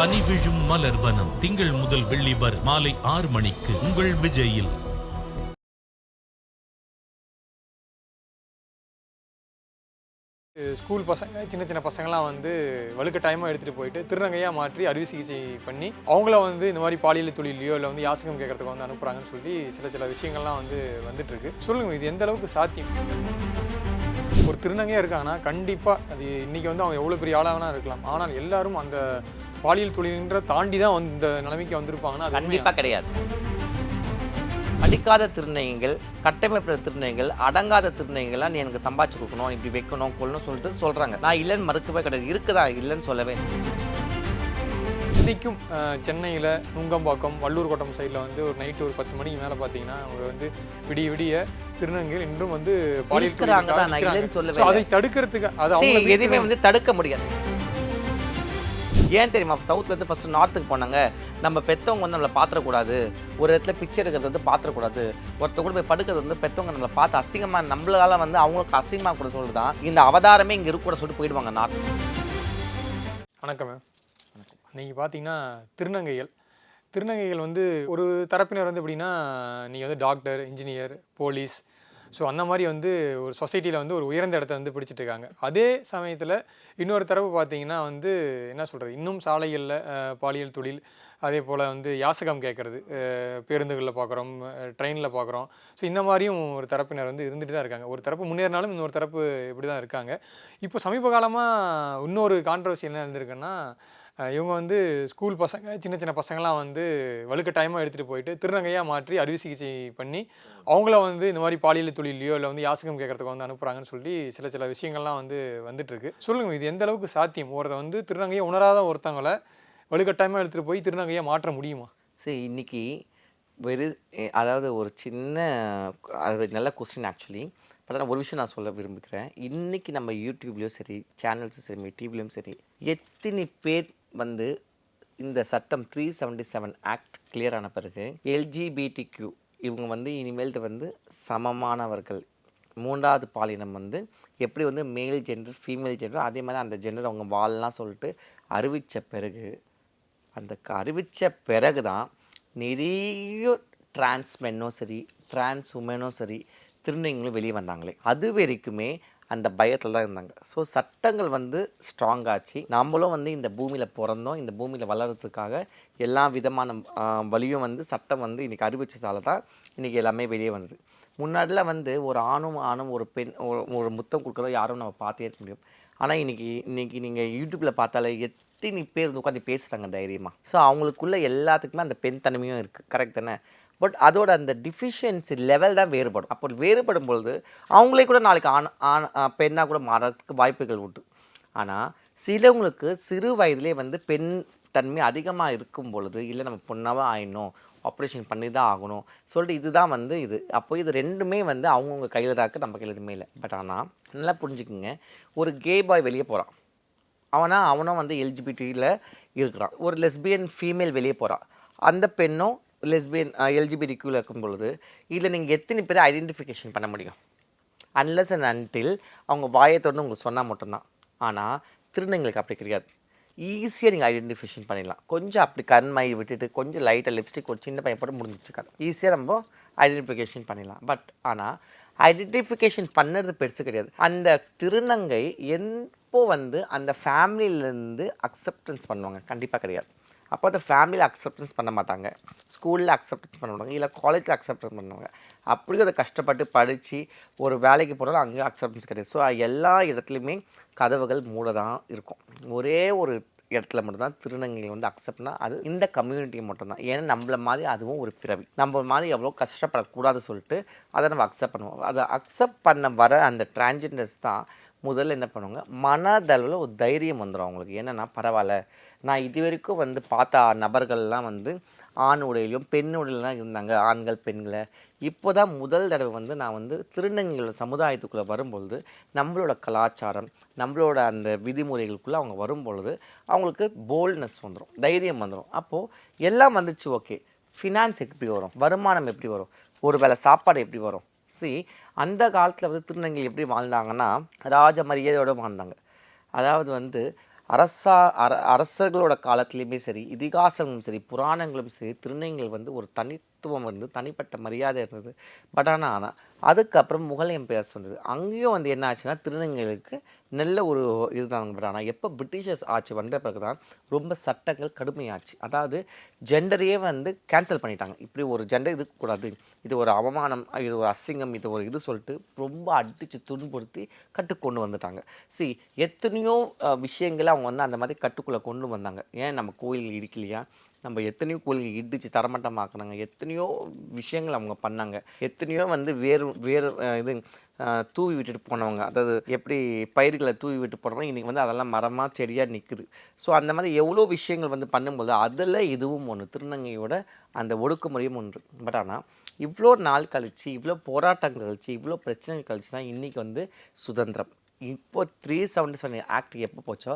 பனி விழும் மலர் வனம். திங்கள் முதல் வெள்ளி வரை மாலை ஆறு மணிக்கு உங்கள் விஜயில். ஸ்கூல் பசங்க சின்ன சின்ன பசங்களாம் வந்து வலுக்கட்டாயமாக எடுத்துகிட்டு போயிட்டு திருநங்கையாக மாற்றி அறுவை சிகிச்சை பண்ணி அவங்கள வந்து இந்த மாதிரி பாலியல் தொழிலையோ இல்லை வந்து யாசகம் கேட்கறதுக்கு வந்து அனுப்புகிறாங்கன்னு சொல்லி சில சில விஷயங்கள்லாம் வந்து வந்துட்டு சொல்லுங்கள் இது எந்த அளவுக்கு சாத்தியம்? ஒரு திருநங்கையாக இருக்காங்கன்னா கண்டிப்பாக அது இன்னைக்கு வந்து அவங்க எவ்வளோ பெரிய ஆளாகனா இருக்கலாம். ஆனால் எல்லாரும் அந்த பாலியல் தொழில்ன்ற தாண்டி தான் வந்து இந்த நிலைமைக்கு வந்திருப்பாங்கன்னா அது கண்டிப்பாக கிடையாது. அடிக்காத திருநங்கைகள் கட்டமைப்பு திருநங்கைகள் அடங்காத திருநங்கைகள்லாம் நீ எனக்கு சம்பாதிச்சு கொடுக்கணும் இப்படி வைக்கணும் கொள்ளணும் சொல்லிட்டு சொல்கிறாங்க நான் இல்லைன்னு மறுக்கவே கிடையாது. இருக்குதா? இல்லைன்னு சொல்லவே இன்றைக்கும் சென்னையில் நுங்கம்பாக்கம் வள்ளூர் கோட்டம் சைடில் வந்து ஒரு நைட்டு ஒரு பத்து மணிக்கு மேலே பார்த்தீங்கன்னா அவங்க வந்து விடிய விடிய திருநங்கைகள் இன்றும் வந்து பாலியல். அதை தடுக்கிறதுக்கு அது அவங்க எதுவுமே வந்து தடுக்க முடியாது. ஏன் தெரியுமா சவுத்ல இருந்து ஃபர்ஸ்ட் நார்த்துக்கு போனாங்க. நம்ம பெத்தவங்க வந்து நம்மளை பாத்திரக்கூடாது. ஒரு இடத்துல பிச்சை எடுக்கிறது வந்து பாத்திரக்கூடாது. ஒருத்தர் கூட போய் படுக்கிறது வந்து பெத்தவங்க நம்மளை பார்த்து அசிங்கமா நம்மளால வந்து அவங்களுக்கு அசிங்கமா கூட சொல்லுதான் இந்த அவதாரமே இங்க இருக்க கூட சொல்லிட்டு போயிடுவாங்க நார்த் வணக்கம் மேம் நீங்கள் பார்த்தீங்கன்னா திருநங்கைகள். திருநங்கைகள் வந்து ஒரு தரப்பினர் வந்து எப்படின்னா நீங்கள் வந்து டாக்டர் இன்ஜினியர் போலீஸ் ஸோ அந்த மாதிரி வந்து ஒரு சொசைட்டியில் வந்து ஒரு உயர்ந்த இடத்த வந்து பிடிச்சிட்டு இருக்காங்க. அதே சமயத்தில் இன்னொரு தரப்பு பார்த்தீங்கன்னா வந்து என்ன சொல்கிறது இன்னும் சாலைகளில் பாலியல் தொழில் அதே போல் வந்து யாசகம் கேட்குறது பேருந்துகளில் பார்க்குறோம் ட்ரெயினில் பார்க்குறோம் ஸோ இந்த மாதிரியும் ஒரு தரப்பினர் வந்து இருந்துட்டு தான் இருக்காங்க. ஒரு தரப்பு முன்னேறினாலும் இன்னொரு தரப்பு இப்படி தான் இருக்காங்க. இப்போ சமீப காலமாக இன்னொரு கான்ட்ரவர்சி என்ன இருந்திருக்குன்னா இவங்க வந்து ஸ்கூல் பசங்க சின்ன சின்ன பசங்களாம் வந்து வலுக்கட்டாயமாக எடுத்துகிட்டு போயிட்டு திருநங்கையாக மாற்றி அறுவை சிகிச்சை பண்ணி அவங்கள வந்து இந்த மாதிரி பாலியல் தொழிலையோ இல்லை வந்து யாசகம் கேட்கறதுக்கு வந்து அனுப்புகிறாங்கன்னு சொல்லி சில சில விஷயங்கள்லாம் வந்து வந்துட்டு இருக்கு சொல்லுங்கள் இது எந்த அளவுக்கு சாத்தியம்? ஒருத்த வந்து திருநங்கையை உணராத ஒருத்தவங்களை வலுக்கட்டாயமாக எடுத்துகிட்டு போய் திருநங்கையாக மாற்ற முடியுமா? சரி இன்னைக்கு வெறு அதாவது ஒரு சின்ன அது நல்ல கொஸ்டின் ஆக்சுவலி பட் ஆனால் ஒரு விஷயம் நான் சொல்ல விரும்புகிறேன். இன்னைக்கு நம்ம யூடியூப்லேயும் சரி சேனல்ஸும் சரி டிவிலையும் சரி எத்தனை பேர் வந்து இந்த சட்டம் three seventy seven act clear ஆன பிறகு எல்ஜிபிடிக்யூ இவங்க வந்து இனிமேல்ட்டு வந்து சமமானவர்கள். மூன்றாவது பாலினம் வந்து எப்படி வந்து மேல் ஜெண்டர் ஃபீமேல் ஜெண்டர் அதே மாதிரி அந்த ஜெண்டர் அவங்க வாழலாம் சொல்லிட்டு அறிவித்த பிறகு அந்த க- பிறகு தான் நிறைய டிரான்ஸ்மென்னும் சரி டிரான்ஸ் உமனும் சரி திருநங்கைகளும் வெளியே வந்தாங்களே. அது வரைக்குமே அந்த பயத்தில் தான் இருந்தாங்க. ஸோ சட்டங்கள் வந்து ஸ்ட்ராங் ஆச்சு. நம்மளும் வந்து இந்த பூமியில் பிறந்தோம். இந்த பூமியில் வளர்கிறதுக்காக எல்லா விதமான வழியும் வந்து சட்டம் வந்து இன்றைக்கி அறிவிச்சதால தான் இன்றைக்கி எல்லாமே வெளியே வந்தது. முன்னாடிலாம் வந்து ஒரு ஆணும் ஆணும் ஒரு பெண் ஒரு ஒரு முத்தம் கொடுக்குறதோ யாரும் நம்ம பார்த்தே இருக்க முடியும். ஆனால் இன்றைக்கி இன்றைக்கி நீங்கள் யூடியூப்பில் பார்த்தாலே எத்தனை பேர் வந்து உட்காந்து பேசுகிறாங்க தைரியமாக ஸோ அவங்களுக்குள்ள எல்லாத்துக்குமே அந்த பெண் தன்மையும் இருக்குது கரெக்ட் தானே? பட் அதோட அந்த டிஃபிஷியன்சி லெவல் தான் வேறுபடும். அப்போ வேறுபடும் பொழுது அவங்களே கூட நாளைக்கு ஆண் ஆண் பெண்ணாக கூட மாறதுக்கு வாய்ப்புகள் உண்டு. ஆனால் சிலவங்களுக்கு சிறு வயதிலே வந்து பெண் தன்மை அதிகமாக இருக்கும் பொழுது இல்லை நம்ம பொண்ணாவே ஆயிடணும் ஆப்ரேஷன் பண்ணி தான் ஆகணும் சொல்லிட்டு இதுதான் வந்து இது. அப்போ இது ரெண்டுமே வந்து அவங்கவுங்க கையில் தான் இருக்குது நம்ம கையில் எதுவுமே இல்லை. பட் ஆனால் நல்லா புரிஞ்சுக்குங்க. ஒரு கே பாய் வெளியே போகிறான் அவனா அவனும் வந்து எல்ஜிபிடியில் இருக்கிறான். ஒரு லெஸ்பியன் ஃபீமேல் வெளியே போகிறான் அந்த பெண்ணும் Uh, லெஸ்பியன் எல்ஜிபிடிக்குள்ள இருக்கும் பொழுது இதில் நீங்கள் எத்தனை பேரை ஐடென்டிஃபிகேஷன் பண்ண முடியும்? அன்லஸ் அண்ட் அன்டில் அவங்க வாயத்தோடு உங்களுக்கு சொன்னால் மட்டும்தான். ஆனால் திருநங்களுக்கு அப்படி கிடையாது. ஈஸியாக நீங்கள் ஐடென்டிஃபிகேஷன் பண்ணிடலாம். கொஞ்சம் அப்படி கண்மை விட்டுட்டு கொஞ்சம் லைட்டாக லிப்ஸ்டிக் ஒரு சின்ன பையன் போட்டு முடிஞ்சிச்சு ஈஸியாக நம்ம ஐடென்டிஃபிகேஷன் பண்ணிடலாம். பட் ஆனால் ஐடென்டிஃபிகேஷன் பண்ணுறது பெருசு கிடையாது. அந்த திருநங்கை எப்போ வந்து அந்த ஃபேமிலியிலேருந்து அக்செப்டன்ஸ் பண்ணுவாங்க? கண்டிப்பாக கிடையாது. அப்போ அந்த ஃபேமிலியில் அக்செப்டன்ஸ் பண்ண மாட்டாங்க. ஸ்கூலில் அக்செப்டன்ஸ் பண்ண மாட்டாங்க. இல்லை காலேஜில் அக்செப்டன்ஸ் பண்ணுவாங்க. அப்படியும் அதை கஷ்டப்பட்டு படித்து ஒரு வேலைக்கு போனாலும் அங்கேயும் அக்செப்டன்ஸ் கிடையாது. ஸோ எல்லா இடத்துலையுமே கதவுகள் மூட தான் இருக்கும். ஒரே ஒரு இடத்துல மட்டும்தான் திருநங்கைகள் வந்து அக்செப்ட்னா அது இந்த கம்யூனிட்டியை மட்டும்தான். ஏன்னா நம்மள மாதிரி அதுவும் ஒரு பிறவி. நம்ம மாதிரி எவ்வளோ கஷ்டப்படக்கூடாது சொல்லிட்டு அதை நம்ம அக்செப்ட் பண்ணுவோம். அதை அக்செப்ட் பண்ண வர அந்த டிரான்ஜெண்டர்ஸ் தான் முதல்ல என்ன பண்ணுவாங்க மனதளவில் ஒரு தைரியம் வந்துடும் அவங்களுக்கு. என்னென்னா பரவாயில்ல நான் இது வரைக்கும் வந்து பார்த்த நபர்கள்லாம் வந்து ஆண் உடையிலையும் பெண் உடையிலாம் இருந்தாங்க ஆண்கள் பெண்களை. இப்போ தான் முதல் தடவை வந்து நான் வந்து திருநங்கைகள் சமுதாயத்துக்குள்ளே வரும்பொழுது நம்மளோட கலாச்சாரம் நம்மளோட அந்த விதிமுறைகளுக்குள்ளே அவங்க வரும்பொழுது அவங்களுக்கு போல்ட்னஸ் வந்துடும் தைரியம் வந்துடும் அப்போது எல்லாம் வந்துச்சு ஓகே ஃபினான்ஸ் எப்படி வரும்? வருமானம் எப்படி வரும்? ஒரு வேளை சாப்பாடு எப்படி வரும்? சி அந்த காலத்தில் வந்து திருநங்கை எப்படி வாழ்ந்தாங்கன்னா ராஜ மரியாதையோடு வாழ்ந்தாங்க. அதாவது வந்து அரசா அர அரசர்களோட காலத்துலேயுமே சரி இதிகாசங்களும் சரி புராணங்களும் சரி திருநங்கைகள் வந்து ஒரு தனி தனித்துவம் வந்து தனிப்பட்ட மரியாதை இருந்தது. பட் ஆனால் ஆனால் அதுக்கப்புறம் முகல் எம்பையர்ஸ் வந்தது. அங்கேயும் வந்து என்ன ஆச்சுன்னா திருநங்கைகளுக்கு நல்ல ஒரு இதுதான் பட் ஆனால் எப்போ பிரிட்டிஷர்ஸ் ஆட்சி வந்த பிறகு தான் ரொம்ப சட்டங்கள் கடுமையாச்சு. அதாவது ஜெண்டரையே வந்து கேன்சல் பண்ணிட்டாங்க. இப்படி ஒரு ஜெண்டர் இருக்கக்கூடாது. இது ஒரு அவமானம் இது ஒரு அசிங்கம் இது ஒரு இது சொல்லிட்டு ரொம்ப அடித்து துன்புறுத்தி கட்டுக்கொண்டு வந்துட்டாங்க. சி எத்தனையோ விஷயங்களை அவங்க வந்து அந்த மாதிரி கட்டுக்குள்ளே கொண்டு வந்தாங்க. ஏன் நம்ம கோயில் இடிக்கலையா நம்ம எத்தனையோ கோயில்கள் இடிச்சு தரமட்டமாக்குனாங்க. எத்தனையோ விஷயங்கள் அவங்க பண்ணாங்க. எத்தனையோ வந்து வேறு வேறு இது தூவி விட்டுட்டு போனவங்க. அதாவது எப்படி பயிர்களை தூவி விட்டு போனவங்க இன்றைக்கி வந்து அதெல்லாம் மரமாக செடியாக நிற்குது ஸோ அந்த மாதிரி எவ்வளோ விஷயங்கள் வந்து பண்ணும்போது அதில் இதுவும் ஒன்று திருநங்கையோட அந்த ஒடுக்குமுறையும் ஒன்று. பட் ஆனால் இவ்வளோ நாள் கழித்து இவ்வளோ போராட்டங்கள் கழிச்சு இவ்வளோ பிரச்சனைகள் கழித்து தான் இன்றைக்கி வந்து சுதந்திரம். இப்போ த்ரீ செவன்டி செவன் ஆக்ட் எப்போ போச்சோ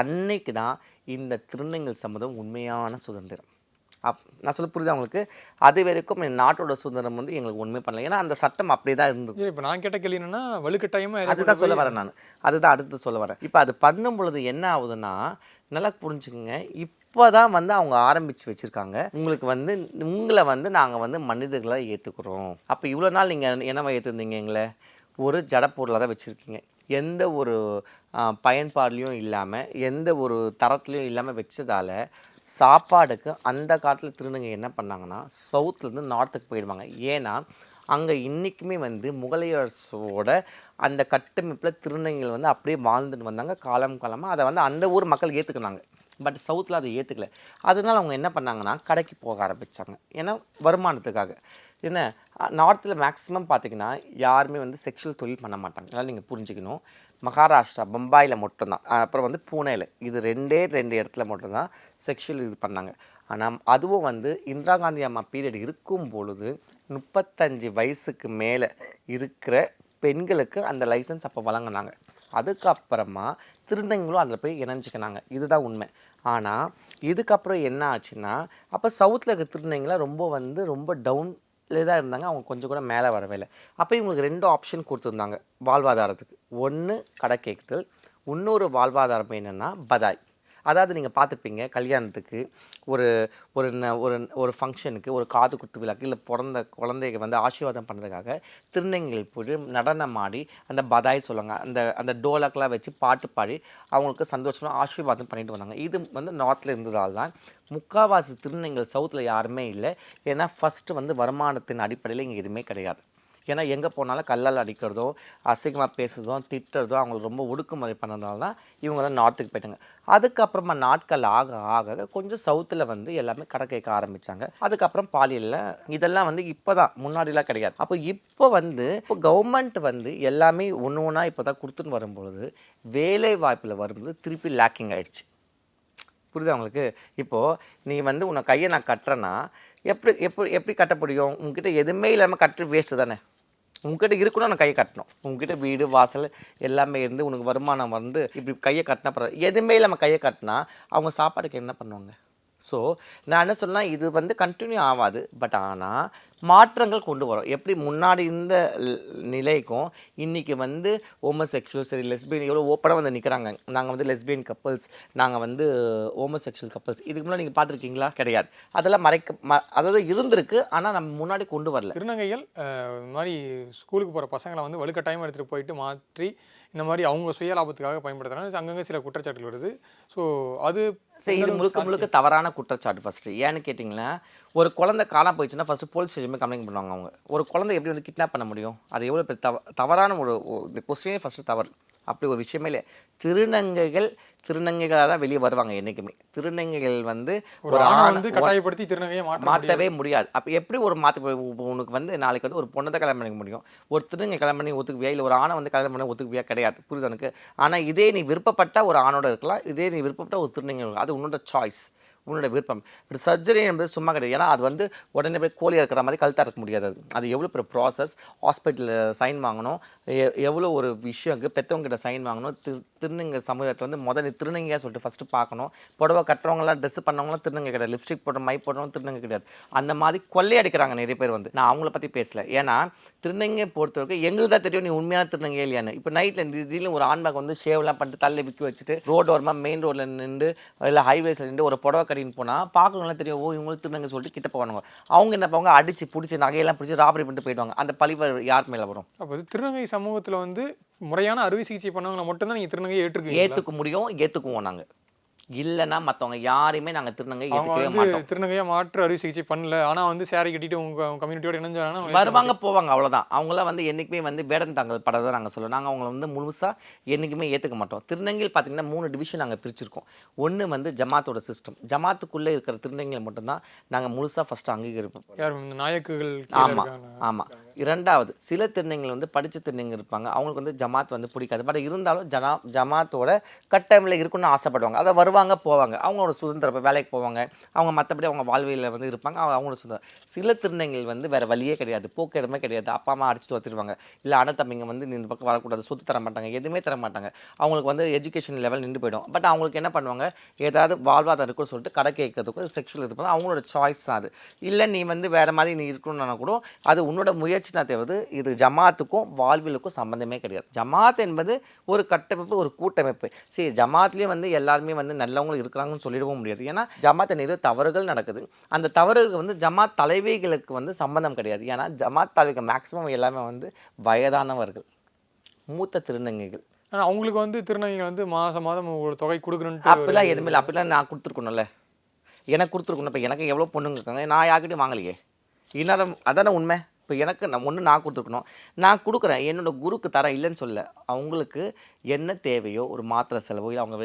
அன்னைக்கு தான் இந்த திருநங்கைகள் சம்மதம் உண்மையான சுதந்திரம். அப் நான் சொல்ல புரியுதா உங்களுக்கு? அது வரைக்கும் நாட்டோட சுதந்திரம் வந்து எங்களுக்கு உண்மை பண்ணல. ஏன்னா அந்த சட்டம் அப்படியே தான் இருந்தது இப்போ நான் கேட்ட கேள்வி என்னன்னா வலுக்கட்டாயமாக அதுதான் சொல்ல வரேன் நான். அதுதான் அடுத்து சொல்ல வரேன். இப்போ அது பண்ணும் பொழுது என்ன ஆகுதுன்னா நல்லா புரிஞ்சுக்குங்க. இப்போ தான் வந்து அவங்க ஆரம்பித்து வச்சுருக்காங்க. உங்களுக்கு வந்து உங்களை வந்து நாங்கள் வந்து மனிதர்களை ஏற்றுக்குறோம் அப்போ இவ்வளோ நாள் நீங்கள் என்னவா ஏற்றுருந்தீங்க எங்களை? ஒரு ஜடப்பொருளாக தான் வச்சுருக்கீங்க. எந்த ஒரு பயன்பாடுலேயும் பயன்பாடுலையும் இல்லாமல் எந்த ஒரு தரத்துலையும் இல்லாமல் வச்சதால் சாப்பாடுக்கு அந்த காலத்தில் திருநங்கை என்ன பண்ணாங்கன்னா சவுத்துலேருந்து நார்த்துக்கு போயிடுவாங்க. ஏன்னா அங்கே இன்றைக்குமே வந்து முகலையரசோட அந்த கட்டமைப்பில் திருநங்கைகள் வந்து அப்படியே வாழ்ந்துட்டு வந்தாங்க. காலம் காலமாக அதை வந்து அந்த ஊர் மக்கள் ஏற்றுக்கினாங்க பட் சவுத்தில் அதை ஏற்றுக்கல அதனால அவங்க என்ன பண்ணாங்கன்னா கடைக்கு போக ஆரம்பித்தாங்க ஏன்னா வருமானத்துக்காக. என்ன நார்த்தில் மேக்ஸிமம் பார்த்தீங்கன்னா யாருமே வந்து செக்ஷுவல் தொழில் பண்ண மாட்டாங்க. அதனால் நீங்கள் புரிஞ்சுக்கணும். மகாராஷ்டிரா பம்பாயில் மட்டும்தான். அப்புறம் வந்து பூனேயில் இது ரெண்டே ரெண்டு இடத்துல மட்டும்தான் செக்ஷுவல் இது பண்ணாங்க. ஆனால் அதுவும் வந்து இந்திரா காந்தி அம்மா பீரியட் இருக்கும் பொழுது முப்பத்தஞ்சு வயசுக்கு மேலே இருக்கிற பெண்களுக்கு அந்த லைசன்ஸ் அப்போ வழங்கினாங்க. அதுக்கப்புறமா திருநங்கைகளும் அதில் போய் இணைஞ்சிக்கினாங்க. இதுதான் உண்மை. ஆனால் இதுக்கப்புறம் என்ன ஆச்சுன்னா அப்போ சவுத்தில் இருக்க திருநங்கைலாம் ரொம்ப வந்து ரொம்ப டவுன் இதாக இருந்தாங்க. அவங்க கொஞ்சம் கூட மேலே வரவே இல்லை. அப்போ இவங்களுக்கு ரெண்டு ஆப்ஷன் கொடுத்துருந்தாங்க. வாழ்வாதாரத்துக்கு. ஒன்று கடை கேட்குதல் இன்னொரு வாழ்வாதாரம் என்னென்னா பதாய். அதாவது நீங்கள் பார்த்துப்பீங்க கல்யாணத்துக்கு ஒரு ஒரு ந- ஒரு ஒரு ஃபங்க்ஷனுக்கு ஒரு காது குத்து விழாக்கு இல்லை பிறந்த குழந்தைக்கு வந்து ஆசீர்வாதம் பண்ணுறதுக்காக திருநங்கைகள் போய் நடனம் ஆடி அந்த பதாய் சொல்லுவாங்க. அந்த அந்த டோலாக்கெலாம் வச்சு பாட்டு பாடி அவங்களுக்கு சந்தோஷமாக ஆசீர்வாதம் பண்ணிட்டு வந்தாங்க. இது வந்து நார்த்தில் இருந்ததால் தான் முக்காவாசி திருநங்கைகள் சவுத்தில் யாருமே இல்லை. ஏன்னா ஃபஸ்ட்டு வந்து வருமானத்தின் அடிப்படையில் இங்கே எதுவுமே கிடையாது. ஏன்னா எங்கே போனாலும் கல்லால் அடிக்கிறதோ அசிங்கமாக பேசுறதோ திட்டுறதோ அவங்களுக்கு ரொம்ப ஒடுக்குமுறை பண்ணதுனால தான் இவங்கெல்லாம் நார்த்துக்கு போயிட்டாங்க. அதுக்கப்புறமா நாட்கள் ஆக ஆக கொஞ்சம் சவுத்தில் வந்து எல்லாமே கடை கேட்க ஆரம்பித்தாங்க அதுக்கப்புறம் பாலியலில் இதெல்லாம் வந்து இப்போ தான் முன்னாடிலாம் கிடையாது. அப்போ இப்போ வந்து இப்போ கவர்மெண்ட் வந்து எல்லாமே ஒன்று ஒன்றா இப்போ தான் கொடுத்துன்னு வரும்பொழுது வேலை வாய்ப்பில் வரும்போது திருப்பி லேக்கிங் ஆகிடுச்சு புரியுது உங்களுக்கு? இப்போது நீ வந்து உன்னை கையை நான் கட்டுறேன்னா எப்படி எப்படி எப்படி கட்ட முடியும்? உங்ககிட்ட எதுவுமே இல்லாமல் கட்டுறது வேஸ்ட்டு தானே? உங்ககிட்ட இருக்குன்னா நான் கையை கட்டணும். உங்ககிட்ட வீடு வாசல் எல்லாமே இருந்து உனக்கு வருமானம் வந்து இப்படி கையை கட்டினா பரவாயில்ல எதுவுமே இல்லாமல் கையை கட்டினா அவங்க சாப்பாடுக்கு என்ன பண்ணுவாங்க? ஸோ நான் என்ன சொன்னா இது வந்து கண்டினியூ ஆகாது. பட் ஆனால் மாற்றங்கள் கொண்டு வரும். எப்படி முன்னாடி இருந்த நிலைக்கும் இன்றைக்கி வந்து ஹோமோசெக்ஷுவல் சரி லெஸ்பியன் எவ்வளோ ஓப்பனாக வந்து நிற்கிறாங்க நாங்கள் வந்து லெஸ்பியன் கப்பல்ஸ் நாங்கள் வந்து ஹோமோசெக்ஷுவல் கப்பல்ஸ் இதுக்கு முன்னாடி நீங்கள் பார்த்துருக்கீங்களா? கிடையாது. அதெல்லாம் மறைக்க ம அதாவது இருந்திருக்கு ஆனால் நம்ம முன்னாடி கொண்டு வரல. திருநங்கைகள் இந்த மாதிரி ஸ்கூலுக்கு போகிற பசங்களை வந்து வலுக்கட்டாயமாக எடுத்துகிட்டு போயிட்டு மாற்றி இந்த மாதிரி அவங்க சுய லாபத்துக்காக பயன்படுத்துறாங்க. அங்கங்கே சில குற்றச்சாட்டுகள் வருது. ஸோ அது சரி இது முழுக்க முழுக்க தவறான குற்றச்சாட்டு ஃபஸ்ட்டு ஏன்னு கேட்டிங்கன்னா ஒரு குழந்தை காணாம போயிடுச்சுன்னா ஃபஸ்ட்டு போலீஸ் ஸ்டேஷன் கம்ப்ளைண்ட் பண்ணுவாங்க அவங்க. ஒரு குழந்தை எப்படி வந்து கிட்னாப் பண்ண முடியும்? அது எவ்வளோ தவ தவறான ஒரு ஒரு- இந்த கொஸ்டினே ஃபஸ்ட்டு தவறு. அப்படி ஒரு விஷயமே இல்லை. திருநங்கைகள் திருநங்கைகளாக தான் வெளியே வருவாங்க என்றைக்குமே திருநங்கைகள் வந்து ஒரு ஆணை வந்து கட்டாயப்படுத்தி திருநங்கையை மாற்ற மாற்றவே முடியாது. அப்போ எப்படி ஒரு மாற்ற உனக்கு வந்து நாளைக்கு வந்து ஒரு பொண்ணை தான் கல்யாணம் பண்ணிக்க முடியும். ஒரு திருநங்கை கல்யாணம் பண்ணி ஒத்துக்குவியா? இல்லை ஒரு ஆணை வந்து கல்யாணம் பண்ணி ஒத்துக்குவியா? கிடையாது. புரியுது எனக்கு ஆனால் இதே நீ விருப்பப்பட்ட ஒரு ஆணோட இருக்கலாம். இதே நீ விருப்பப்பட்ட ஒரு திருநங்கை இருக்கலாம். அது உன்னோட சாய்ஸ் உன்னோட விருப்பம். பட் சர்ஜரி என்பது சும்மா கிடையாது. ஏன்னா அது வந்து உடனே போய் கோழி இருக்கிற மாதிரி கழுத்தா இருக்க முடியாது. அது. எவ்வளோ பெரிய ப்ராசஸ் ஹாஸ்பிட்டலில் சைன் வாங்கணும். எ- எவ்வளோ ஒரு விஷயம் இருக்குது பெற்றவங்க கிட்ட சைன் வாங்கணும். திரு திருநங்க சமூகத்தை வந்து முதல்ல திருநங்கையாக சொல்லிட்டு ஃபஸ்ட்டு பார்க்கணும். புடவை கட்டுறவங்களாம் ட்ரெஸ் பண்ணவங்களாம் திருநங்கை கிடையாது. லிப்ஸ்டிக் போடுற மை போடுறவங்க திருநங்கை கிடையாது. அந்த மாதிரி கொள்ளையடிக்கிறாங்க நிறைய பேர் வந்து. நான் அவங்கள பற்றி பேசல. ஏன்னா திருநங்கை பொறுத்தவரைக்கும் எங்களுக்கு தான் தெரியும் நீ உண்மையான திருநங்கை இல்லையான்னு. இப்போ நைட்டில் திடீர்னு ஒரு ஆண்பாக் வந்து ஷேவ்லாம் பண்ணிட்டு தள்ளி விற்க வச்சுட்டு ரோடு ஓரமாக மெயின் ரோட்டில் நின்று இல்லை ஹைவேஸில் நின்று ஒரு புடவை கட்டின்னு போனால் பார்க்கறவங்களாம் தெரியும். ஓ இவங்களுக்கு திருநங்கை சொல்லிட்டு கிட்ட போவானுங்க. அவங்க என்ன பண்ணுவாங்க? அடிச்சு பிடிச்சி நகையெல்லாம் பிடிச்சி ராபரி பண்ணிட்டு போயிடுவாங்க. அந்த பழிவு யார் மேலே வரும்? அப்போ திருநங்கை சமூகத்தில் வந்து முறையான அறுவை சிகிச்சை பண்ணவங்களை மட்டும்தான் நீங்கள் திருநங்கையை ஏற்றுக்குவீங்க ஏற்றுக்க முடியும் ஏற்றுக்குவோம் நாங்கள் இல்லைன்னா மற்றவங்க யாரையுமே நாங்கள் திருநங்கை ஏற்றுக்கவே மாட்டோம். திருநங்கையா மாற்று அறுவை சிகிச்சை பண்ணல. ஆனா வந்து சேரை கட்டிட்டு உங்க கம்யூனிட்டியோட இணைஞ்சாங்கன்னா வருவாங்க போவாங்க அவ்வளவுதான். அவங்களாம் வந்து என்றைக்குமே வந்து வேடன் தாங்கல் படம் தான் நாங்கள் சொல்லுவோம். நாங்கள் அவங்கள வந்து முழுசாக என்றைக்குமே ஏற்றுக்க மாட்டோம். திருநங்கையில் பார்த்தீங்கன்னா மூணு டிவிஷன் நாங்கள் பிரிச்சிருக்கோம். ஒன்று வந்து ஜமாத்தோட சிஸ்டம் ஜமாத்துக்குள்ளே இருக்கிற திருநங்கையில் மட்டும்தான் நாங்கள் முழுசாக ஃபஸ்ட்டு அங்கீகரிப்போம். நாயக்குகள் ஆமாம். ஆமாம் இரண்டாவது சில திருநங்கைகள் வந்து படித்த திருநங்கை இருப்பாங்க. அவங்களுக்கு வந்து ஜமாத் வந்து பிடிக்காது. பட் இருந்தாலும் ஜனா ஜமாத்தோட கட்டமையில் இருக்கணும்னு ஆசைப்படுவாங்க. அதை வருவாங்க போவாங்க. அவங்களோட சுதந்திரம் வேலைக்கு போவாங்க. அவங்க மற்றபடி அவங்க வாழ்வியில் வந்து இருப்பாங்க. அவங்க அவங்களோட சுதந்திரம். சில திருநங்கைகள் வந்து வேறு வழியே கிடையாது. போக்கிடமே கிடையாது. அப்பா அம்மா அடிச்சு துரத்திடுவாங்க இல்லை அண்ணன் தம்பிங்க வந்து இந்த பக்கம் வரக்கூடாது. சொத்து தர மாட்டாங்க. எதுவுமே தர மாட்டாங்க. அவங்களுக்கு வந்து எஜுகேஷன் லெவல் நின்று போயிடும். பட் அவங்களுக்கு என்ன பண்ணுவாங்க? ஏதாவது வாழ்வாதாரம் இருக்குன்னு சொல்லிட்டு கடை கேட்கறதுக்கும் செக்ஷுவல் இது அவங்களோட சாய்ஸ் தான் அது. இல்லை நீ வந்து வேறு மாதிரி நீ இருக்கணும்னா கூட அது உன்னோட முயற்சி தான் தேவது இது ஜமாத்துக்கும் வாழ்வியலுக்கும் சம்மந்தமே கிடையாது. ஜமாத் என்பது ஒரு கட்டமைப்பு ஒரு கூட்டமைப்பு. சரி ஜமாத்லேயும் வந்து எல்லாருமே வந்து நல்லவங்களும் இருக்கிறாங்கன்னு சொல்லிடவும் முடியாது. ஏன்னா ஜமாத்தை நிறைய தவறுகள் நடக்குது. அந்த தவறுகளுக்கு வந்து ஜமாத் தலைவிகளுக்கு வந்து சம்மந்தம் கிடையாது. ஏன்னா ஜமாத் தலைவிகள் மேக்ஸிமம் எல்லாமே வந்து வயதானவர்கள். மூத்த திருநங்கைகள். ஆனா அவங்களுக்கு வந்து திருநங்கைகள் வந்து மாசம் மாதம் ஒரு தொகை கொடுக்கணுன்ட்டு அப்படிலாம் எதுவுமே இல்லை. அப்படிலாம் நான் கொடுத்துருக்கணும்ல. எனக்கு கொடுத்துருக்கணும். இப்போ எனக்கு எவ்வளோ பொண்ணுங்க இருக்காங்க? நான் யார்கிட்டயும் வாங்கலையே. இன்னாரம் அதானே உண்மை? இப்போ எனக்கு நான் ஒன்று நான் கொடுத்துருக்கணும். நான் கொடுக்குறேன். என்னோடய குருக்கு தரேன் இல்லைன்னு சொல்ல அவங்களுக்கு என்ன தேவையோ ஒரு மாத்திரை செலவோ இல்லை அவங்க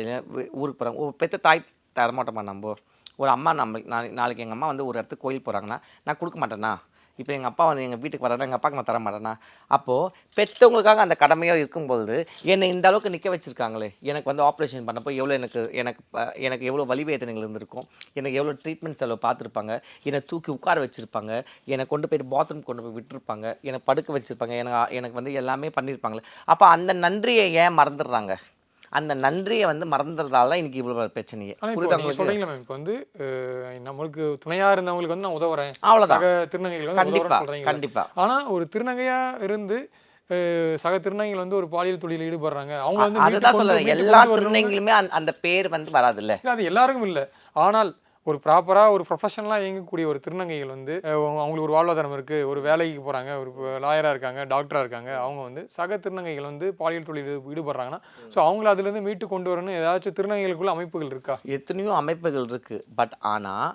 ஊருக்கு போகிறாங்க ஒரு பெத்த தாய் தரமாட்டோமா நம்ம? ஒரு அம்மா நம்ம நாளைக்கு எங்கள் அம்மா வந்து ஒரு இடத்துக்கு கோயில் போகிறாங்கன்னா நான் கொடுக்க மாட்டேன்னா இப்போ எங்கள் அப்பா வந்து எங்கள் வீட்டுக்கு வரானா எங்கள் அப்பாவுக்கு நான் தர மாட்டேனா அப்போது பெற்றவங்களுக்காக அந்த கடமையாக இருக்கும்போது என்னை இந்த அளவுக்கு நிற்க வச்சுருக்காங்களே. எனக்கு வந்து ஆப்ரேஷன் பண்ணப்போ எவ்வளோ எனக்கு எனக்கு எனக்கு எவ்வளோ வலிவேதனைகள் இருந்திருக்கும். எனக்கு எவ்வளோ ட்ரீட்மெண்ட் செலவு பார்த்துருப்பாங்க. என்னை தூக்கி உட்கார வச்சுருப்பாங்க. என்னை கொண்டு போய் பாத்ரூம் கொண்டு போய் விட்டுருப்பாங்க. என்னை படுக்க வச்சுருப்பாங்க. எனக்கு எனக்கு வந்து எல்லாமே பண்ணியிருப்பாங்களே. அப்போ அந்த நன்றியை ஏன் மறந்துடுறாங்க? அந்த நன்றியை வந்து மறந்துறதால தான் இன்னைக்கு இவ்வளோ பிரச்சனையே. புரியுதா சொல்றீங்களா மேம் இப்போ வந்து நம்மளுக்கு துணையா இருந்தவங்களுக்கு வந்து நான் உதவுறேன். அவ்வளோதான் திருநங்கைகள் வந்து கண்டிப்பா உதவுறேன்னு சொல்றீங்க கண்டிப்பா. ஆனா ஒரு திருநங்கையா இருந்து சக திருநங்கைகள் வந்து ஒரு பாலியல் தொழிலில் ஈடுபடுறாங்க. அவங்க வந்து அதுதான் சொல்றேன். எல்லா திருநங்கைகளுமே அந்த- பேர் வந்து வராதுல்ல. இல்ல அது எல்லாருக்கும் இல்லை. ஆனால் ஒரு ப்ராப்பராக ஒரு ப்ரொஃபஷனலாக இயங்கக்கூடிய ஒரு திருநங்கைகள் வந்து அவங்களுக்கு ஒரு வாழ்வாதாரம் இருக்குது ஒரு வேலைக்கு போகிறாங்க ஒரு லாயராக இருக்காங்க டாக்டராக இருக்காங்க. அவங்க வந்து சக திருநங்கைகள் வந்து பாலியல் தொழில் ஈடுபடுறாங்கன்னா ஸோ அவங்கள அதுலேருந்து மீட்டு கொண்டு வரணும் ஏதாச்சும் திருநங்கைகளுக்குள்ள அமைப்புகள் இருக்கா? எத்தனையோ அமைப்புகள் இருக்குது பட் ஆனால்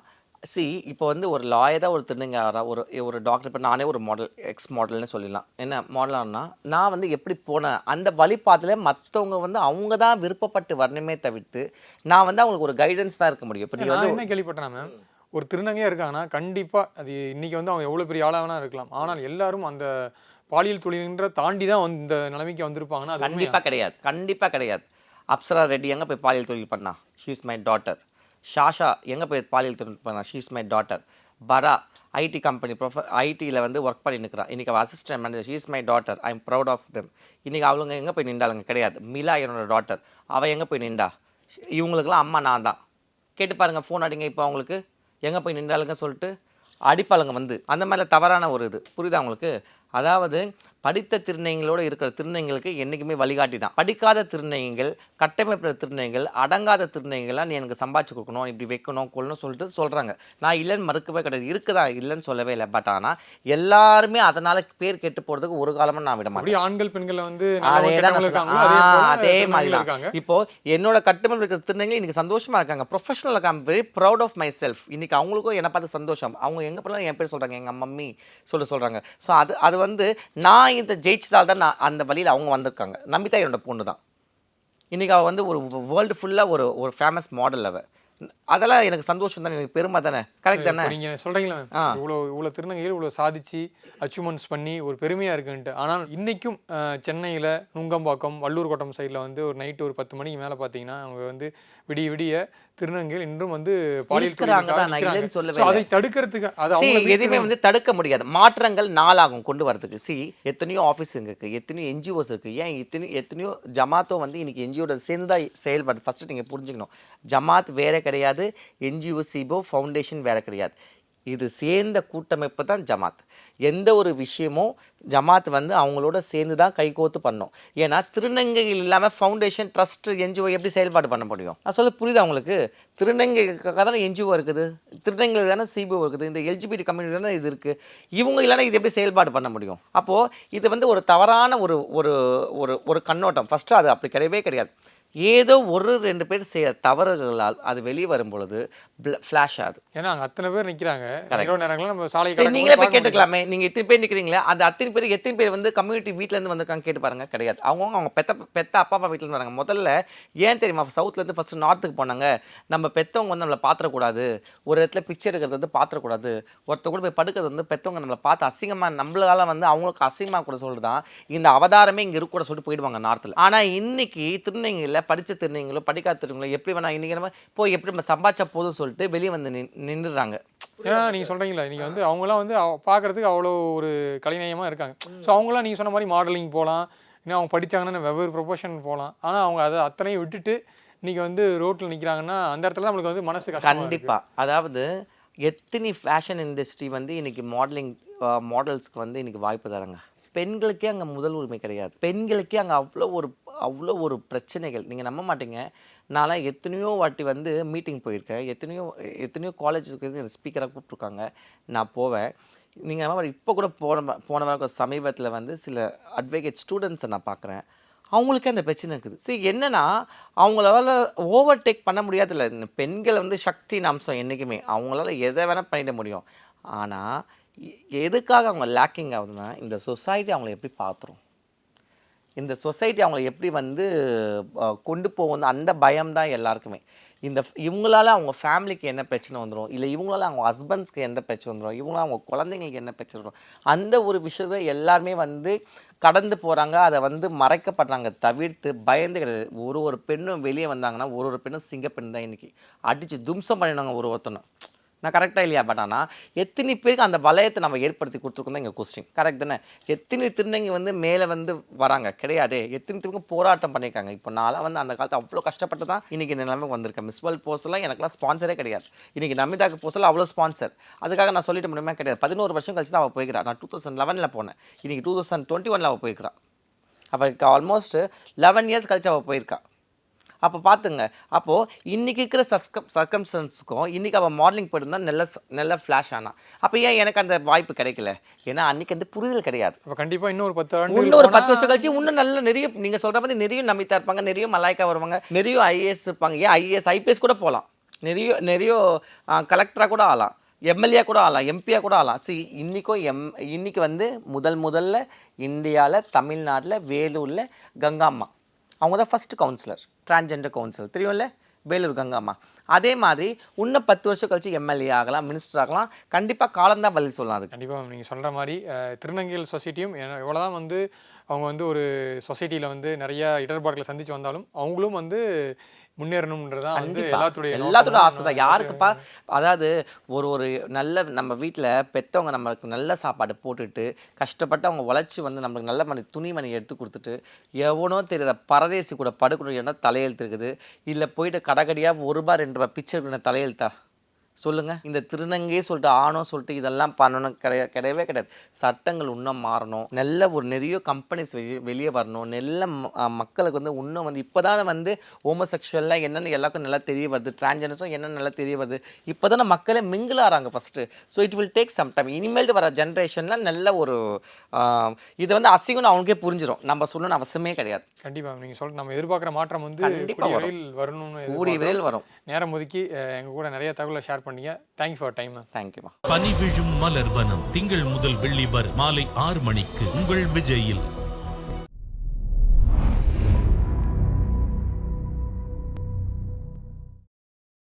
சி இப்போ வந்து ஒரு லாயராக ஒரு திருநங்கை ஆறா ஒரு ஒரு டாக்டர் இப்போ நானே ஒரு மாடல் எக்ஸ் மாடல்னு சொல்லிடலாம். என்ன மாடலானா நான் வந்து எப்படி போனேன்? அந்த வழிபாத்தில் மற்றவங்க வந்து அவங்க தான் விருப்பப்பட்டு வரணுமே தவிர்த்து நான் வந்து அவங்களுக்கு ஒரு கைடன்ஸ் தான் இருக்க முடியும். இப்போ நீ நான் வந்து என்ன கேள்விப்பட்டேன் மேம் ஒரு திருநங்கையாக இருக்காங்கன்னா கண்டிப்பாக அது இன்னைக்கு வந்து அவங்க எவ்வளோ பெரிய ஆளாக வேணா இருக்கலாம். ஆனால் எல்லாரும் அந்த பாலியல் தொழில்ன்ற தாண்டி தான் வந்து இந்த நிலைமைக்கு வந்திருப்பாங்கன்னா? கண்டிப்பாக கிடையாது. கண்டிப்பாக கிடையாது. அப்சரா ரெட்டி எங்கே போய் பாலியல் தொழில் பண்ணா? ஷீஸ் மை டாட்டர் ஷாஷா எங்கே போய் பாலியல் தொழில் பண்ணா? ஷீஸ் மை டாட்டர் பரா ஐடி கம்பெனி ப்ரொஃப ஐடியில் வந்து ஒர்க் பண்ணி இன்றைக்கி அவள் assistant manager she's my daughter I am proud of them இன்றைக்கி அவளுங்க எங்கே போய் நின்றாளுங்க? கிடையாது. மிலா என்னோட டாட்டர் அவள் எங்கே போய் நின்றா? இவங்களுக்கெல்லாம் அம்மா நான் தான். கேட்டு பாருங்கள் ஃபோன் அடிங்க இப்போ அவங்களுக்கு. எங்கே போய் நின்றாளுங்க சொல்லிட்டு அடிப்பாளுங்க வந்து. அந்த மாதிரி தவறான ஒரு இது. புரியுதா அவங்களுக்கு அதாவது படித்த திருநங்கைகளோடு இருக்கிற திருநங்கைகளுக்கு என்றைக்குமே வழிகாட்டி தான். படிக்காத திருநங்கைகள் கட்டமைப்பு திருநங்கைகள் அடங்காத திருநங்கைகள்லாம் நீ எனக்கு சம்பாதிச்சு கொடுக்கணும் இப்படி வைக்கணும் கொள்ளணும் சொல்லிட்டு சொல்கிறாங்க நான் இல்லைன்னு மறுக்கவே கிடையாது. இருக்குதா இல்லைன்னு சொல்லவே இல்லை. பட் ஆனால் எல்லாருமே அதனால் பேர் கெட்டு போகிறதுக்கு ஒரு காலமும் நான் விட மாட்டேன். ஆண்கள் பெண்கள் வந்து அதே தான் திருநங்கைகள் மாதிரி தான். இருக்காங்க. இப்போ என்னோட கட்டுமணம் இருக்கிற திருநங்கை இன்னைக்கு சந்தோஷமா இருக்காங்க. Professional I'm very proud of myself இன்னைக்கு அவங்களுக்கும் என்னை பார்த்து சந்தோஷம். அவங்க எங்க போனாலும் என் பேர் சொல்றாங்க. எங்க மம்மி சொல்ல சொல்றாங்க. ஸோ அது அது வந்து நான் இந்த ஜெயிச்சதால் தான் நான் அந்த வழியில் அவங்க வந்திருக்காங்க. நம்பிதா என்னோட பொண்ணு தான் இன்னைக்கு அவள் வந்து ஒரு வேர்ல்டு ஃபுல்லாக ஒரு ஒரு ஃபேமஸ் மாடல் அவள் அதெல்லாம் எனக்கு சந்தோஷம் தானே எனக்கு பெருமை தானே? கரெக்ட் தானே? இப்போ நீங்க சொல்றீங்களா இவ்வளோ இவ்வளோ திருநங்கைகள் இவ்வளோ சாதிச்சு அச்சீவ்மெண்ட்ஸ் பண்ணி ஒரு பெருமையா இருக்குன்ட்டு. ஆனால் இன்னைக்கும் அஹ், சென்னையில நுங்கம்பாக்கம் வள்ளூர் கோட்டம் சைடில் வந்து ஒரு நைட்டு ஒரு பத்து மணிக்கு மேலே பார்த்தீங்கன்னா அவங்க வந்து விடிய விடிய திருநங்கைகள் இன்றும் வந்து பாலியல். சொல்லவே அதை தடுக்கிறதுக்கு அது எதுவுமே வந்து தடுக்க முடியாது. மாற்றங்கள் நாளாகும் கொண்டு வரதுக்கு. சி எத்தனையோ ஆஃபீஸுங்க இருக்கு. எத்தனையோ என்ஜிஓஸ் இருக்கு. ஏன் எத்தனையோ எத்தனையோ ஜமாத்தோ வந்து இன்னைக்கு என்ஜிஓட சேர்ந்து தான் செயல்படுது. ஃபர்ஸ்ட் நீங்கள் புரிஞ்சுக்கணும். ஜமாத் வேற கிடையாது. என்ஜிஓ சிபோ ஃபவுண்டேஷன் வேறு கிடையாது. இது சேர்ந்த கூட்டமைப்பு தான் ஜமாத். எந்த ஒரு விஷயமும் ஜமாத் வந்து அவங்களோட சேர்ந்து தான் கைகோத்து பண்ணோம். ஏன்னா திருநங்கைகள் இல்லாமல் ஃபவுண்டேஷன் ட்ரஸ்ட் என்ஜிஓ எப்படி செயல்பாடு பண்ண முடியும்? நான் சொல்ல புரியுது அவங்களுக்கு திருநங்கைக்காக தானே என்ஜிஓ இருக்குது. திருநங்கைகள் தானே சிபிஓ இருக்குது. இந்த எல்ஜிபிடி கம்யூனிட்டி தானே இது இருக்குது இவங்க இல்லைனா இது எப்படி செயல்பாடு பண்ண முடியும்? அப்போது இது வந்து ஒரு தவறான ஒரு ஒரு ஒரு ஒரு கண்ணோட்டம். ஃபஸ்ட்டு அது அப்படி கிடையவே கிடையாது. ஏதோ ஒரு ரெண்டு பேர் செய்ய தவறுகளால் அது வெளியே வரும் பொழுது ஃப்ளாஷ் ஆகுது. ஏன்னா அங்க அத்தனை பேர் நிக்கிறாங்க. இரவு நேரங்களில் நம்ம சாலை நீங்களே போய் கேட்டுக்கலாமே. நீங்க இத்தனை பேர் நிக்கிறீங்களே அந்த அத்தனை பேர் எத்தனை பேர் வந்து கம்யூனிட்டி வீட்ல இருந்து வந்திருக்காங்க கேட்டு பாருங்க கிடையாது. அவங்கவுங்க அவங்க பெத்த பெத்த அப்பா அப்பா வீட்ல இருந்து வராங்க. முதல்ல ஏன் தெரியுமா சவுத்ல இருந்து ஃபர்ஸ்ட் நார்த்துக்கு போனாங்க. நம்ம பெத்தவங்க வந்து நம்மளை பாத்திரக்கூடாது ஒரு இடத்துல பிச்சை எடுக்கிறது வந்து பாத்திரக்கூடாது ஒருத்தர் கூட போய் படுக்கிறது வந்து பெத்தவங்க நம்மளை பார்த்து அசிங்கமா நம்மளால வந்து அவங்களுக்கு அசிங்கமா கூட சொல்லுதான் இந்த அவதாரமே இங்க இருக்க கூட சொல்லிட்டு போயிடுவாங்க நார்த்தில் ஆனா இன்னைக்கு திருநங்கையில் படிச்ச திருநங்கைகளோ படிக்காத திருநங்கைகளோ எப்படி வேணா இன்னைக்கு நம்ம போய் எப்படி நம்ம சம்பாதிச்சா போதும் சொல்லிட்டு வெளியே வந்து நின் நின்றுறாங்க. ஏன்னா நீங்க சொல்றீங்களா நீங்க வந்து அவங்களாம் வந்து பார்க்கறதுக்கு அவ்வளோ ஒரு கலைநயமா இருக்காங்க. ஸோ அவங்களாம் நீங்க சொன்ன மாதிரி மாடலிங் போகலாம் இன்னும் அவங்க படிச்சாங்கன்னா வெவ்வேறு ப்ரொஃபஷன் போகலாம் ஆனா அவங்க அதை அத்தனையும் விட்டுட்டு இன்னைக்கு வந்து ரோட்ல நிக்கிறாங்கன்னா அந்த இடத்துல நம்மளுக்கு வந்து மனசு கஷ்டமா இருக்கு. கண்டிப்பா. அதாவது எத்தனை ஃபேஷன் இண்டஸ்ட்ரி வந்து இன்னைக்கு மாடலிங் மாடல்ஸ்க்கு வந்து இன்னைக்கு வாய்ப்பு தராங்க? பெண்களுக்கே அங்கே முதல் உரிமை கிடையாது. பெண்களுக்கே அங்கே அவ்வளோ ஒரு அவ்வளோ ஒரு பிரச்சனைகள். நீங்கள் நம்ப மாட்டீங்க. நான்லாம் எத்தனையோ வாட்டி வந்து மீட்டிங் போயிருக்கேன். எத்தனையோ எத்தனையோ காலேஜுக்கு ஸ்பீக்கராக கூப்பிட்ருக்காங்க நான் போவேன். நீங்கள் நம்ம இப்போ கூட போன போன வாரம் சமீபத்தில் வந்து சில அட்வொகேட் ஸ்டூடெண்ட்ஸை நான் பார்க்குறேன் அவங்களுக்கே அந்த பிரச்சனை இருக்குது. சரி என்னென்னா அவங்களால ஓவர்டேக் பண்ண முடியாதில்ல. இந்த பெண்கள் வந்து சக்தியின் அம்சம் என்றைக்குமே அவங்களால எதை வேணால் பண்ணிட முடியும். ஆனால் எதுக்காக அவங்க லேக்கிங் ஆகுதுன்னா இந்த சொசைட்டி அவங்கள எப்படி பார்த்துரும்? இந்த சொசைட்டி அவங்கள எப்படி வந்து கொண்டு போகும் அந்த பயம் தான் எல்லாருக்குமே. இந்த இவங்களால அவங்க ஃபேமிலிக்கு என்ன பிரச்சனை வந்துடும் இல்லை இவங்களால அவங்க ஹஸ்பண்ட்ஸ்க்கு என்ன பிரச்சனை வந்துடும் இவங்களால அவங்க குழந்தைங்களுக்கு என்ன பிரச்சனை வரும் அந்த ஒரு விஷயத்தை எல்லாருமே வந்து கடந்து போகிறாங்க அதை வந்து மறைக்கப்படுறாங்க. தவிர்த்து பயந்து கிடையாது. ஒரு ஒரு பெண்ணும் வெளியே வந்தாங்கன்னா ஒரு ஒரு பெண்ணும் சிங்கப்பெண் தான் இன்றைக்கி அடித்து தும்சம் பண்ணினாங்க ஒரு ஒருத்தனை நான் கரெக்டாக இல்லையா? பட் ஆனால் எத்தனை பேருக்கு அந்த வளையத்தை நம்ம ஏற்படுத்தி கொடுத்துருக்கோம் தான் எங்கள் கொஸ்டின் கரெக்ட் தானே? எத்தனை திருநங்கை வந்து மேலே வந்து வராங்க? கிடையாது. எத்தனை திரும்ப போராட்டம் பண்ணியிருக்காங்க இப்போ நாளாக வந்து அந்த காலத்தில் அவ்வளோ கஷ்டப்பட்டு தான் இன்றைக்கி இந்த நிலைமை வந்திருக்கேன். மிஸ் வேர்ல்ட் போஸ்ட்லாம் எனக்குலாம் ஸ்பான்சரே கிடையாது. இன்றைக்கி நமிதாக்கு போஸ்டில் அவ்வளோ ஸ்பான்சர் அதுக்காக நான் சொல்லிட்டு முடியுமா? கிடையாது. பதினோரு வருஷம் கழிச்சு தான் அவள் போய்க்கிறா நான் டூ தௌசண்ட் லெவனில் போனேன். இன்றைக்கி டூ தௌசண்ட் டுவெண்ட்டி ஒனில் அவள் போய்க்கிறான் அப்போ ஆல்மோஸ்ட் லெவன் இயர்ஸ் கழிச்சு அவள் போயிருக்காள் அப்போ பார்த்துங்க அப்போது இன்றைக்கி இருக்கிற சஸ்கம் சர்க்கம்ஸ்டன்ஸுக்கும் இன்றைக்கி அவள் மாடலிங் போயிருந்தா நல்ல நல்ல ஃப்ளாஷ் ஆனா. அப்போ ஏன் எனக்கு அந்த வாய்ப்பு கிடைக்கல? ஏன்னா அன்றைக்கி அந்த புரிதல் கிடையாது. அப்ப கண்டிப்பா இன்னும் ஒரு பத்து இன்னும் ஒரு பத்து வருஷம் கழிச்சு இன்னும் நல்ல நிறைய நீங்கள் சொல்கிற மாதிரி நிறைய நம்பித்தா இருப்பாங்க நிறைய மலாய்க்கா வருவாங்க நிறைய ஐஏஎஸ் இருப்பாங்க. ஏன் ஐஏஎஸ் ஐபிஎஸ் கூட போகலாம் நிறைய நிறைய கலெக்டராக கூட ஆகலாம் எம்எல்ஏ கூட ஆகலாம் எம்பியாக கூட ஆகலாம் சி இன்றைக்கும் எம் இன்னைக்கு வந்து முதல் முதல்ல இந்தியாவில் தமிழ்நாட்டில் வேலூரில் கங்காம்மா அவங்க தான் ஃபஸ்ட்டு கவுன்சிலர் டிரான்ஜெண்டர் கவுன்சில் தெரியும்ல? வேலூர் கங்காம்மா. அதே மாதிரி இன்னும் பத்து வருஷம் கழிச்சு எம்எல்ஏ ஆகலாம் மினிஸ்டர் ஆகலாம். கண்டிப்பாக காலம்தான் பதில் சொல்லலாம் அது கண்டிப்பாக நீங்கள் சொல்கிற மாதிரி திருநங்கைகள் சொசைட்டியும் எவ்வளோதான் வந்து அவங்க வந்து ஒரு சொசைட்டியில் வந்து நிறைய இடர்பாடுகளை சந்தித்து வந்தாலும் அவங்களும் வந்து முன்னேறணுன்றதான் வந்து. எல்லாத்துடைய எல்லாத்தோட ஆசை தான் யாருக்குப்பா? அதாவது ஒரு ஒரு நல்ல நம்ம வீட்டில் பெற்றவங்க நம்மளுக்கு நல்ல சாப்பாடு போட்டுட்டு கஷ்டப்பட்டு அவங்க உழைச்சி வந்து நம்மளுக்கு நல்ல மணி துணிமணி எடுத்து கொடுத்துட்டு எவனோ தெரியாத பரதேசி கூட படுக்கணும் என்ன தலையெழுத்து இருக்குது இல்லை போயிட்டு கடைக்கடியாக ஒரு ரூபாய் ரெண்டு ரூபாய் பிச்சை எடுக்கிற தலையெழுத்தா? சொல்லுங்க. இந்த திருநங்கையே சொல்லிட்டு ஆணோ சொல்லிட்டு இதெல்லாம் பண்ணணும் கிடையா கிடையவே கிடையாது. சட்டங்கள் இன்னும் மாறணும். நல்ல ஒரு நிறைய கம்பெனிஸ் வெளியே வெளியே வரணும். நல்ல மக்களுக்கு வந்து இன்னும் வந்து இப்போதான் வந்து ஹோமோசெக்ஷுவல்லாம் என்னென்னு எல்லாருக்கும் நல்லா தெரிய வருது. டிரான்ஜெண்டர்ஸும் என்னென்னு நல்லா தெரிய வருது. இப்போ தானே மக்களே மிங்கிள் ஆகிறாங்க first so it will take some time இனிமேல்ட்டு வர ஜென்ரேஷனில் நல்ல ஒரு இது வந்து அசிங்கம்னு அவனுக்கே புரிஞ்சிடும் நம்ம சொல்லணும்னு அவசியமே கிடையாது. கண்டிப்பாக நீங்கள் சொல் நம்ம எதிர்பார்க்குற மாற்றம் வந்து கண்டிப்பா கூடிய வரும். விரைவில் வரணும்னு கூடிய. விரைவில் வரும். நேரம் ஒதுக்கி அஹ், எங்க கூட நிறைய தகவலை ஷேர் பண்ணீங்க. தேங்க்யூ ஃபார் டைம் தேங்க்யூமா பனி விழும் மலர் வனம் திங்கள் முதல் வெள்ளி வரை மாலை ஆறு மணிக்கு உங்கள் விஜயில்.